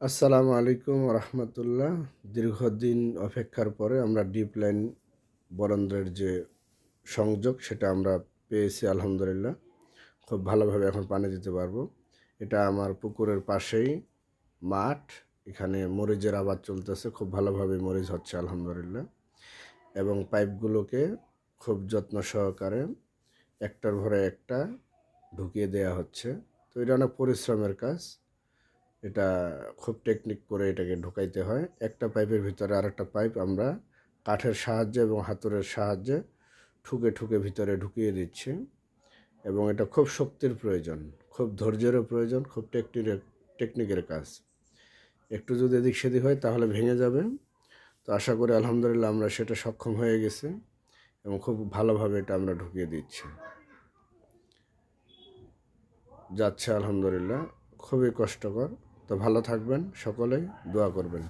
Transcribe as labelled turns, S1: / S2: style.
S1: আসসালামু আলাইকুম রহমতুল্লাহ। দীর্ঘদিন অপেক্ষার পরে আমরা ডিপ লাইন বরেন্দ্রের যে সংযোগ, সেটা আমরা পেয়েছি আলহামদুলিল্লাহ। খুব ভালোভাবে এখন পানি দিতে পারব। এটা আমার পুকুরের পাশেই মাঠ, এখানে মরিচের আবাদ চলতেছে, খুব ভালোভাবে মরিচ হচ্ছে আলহামদুলিল্লাহ। এবং পাইপগুলোকে খুব যত্ন সহকারে একটার ভরে একটা ঢুকিয়ে দেয়া হচ্ছে। তো এটা অনেক পরিশ্রমের কাজ। এটা খুব টেকনিক করে এটাকে ঢুকাইতে হয়। একটা পাইপের ভিতরে আরেকটা পাইপ আমরা কাঠের সাহায্যে এবং হাতুড়ের সাহায্যে ঠুকে ঠুকে ভিতরে ঢুকিয়ে দিচ্ছি এবং এটা খুব শক্তির প্রয়োজন, খুব ধৈর্যেরও প্রয়োজন, খুব টেকনিকের টেকনিকের কাজ। একটু যদি এদিক সেদিক হয় তাহলে ভেঙে যাবে। তো আশা করি আলহামদুলিল্লাহ আমরা সেটা সক্ষম হয়ে গেছে এবং খুব ভালোভাবে এটা আমরা ঢুকিয়ে দিচ্ছি। যাচ্ছে আলহামদুলিল্লাহ, খুবই কষ্টকর। তো ভালো থাকবেন সকলেই দোয়া করবেন।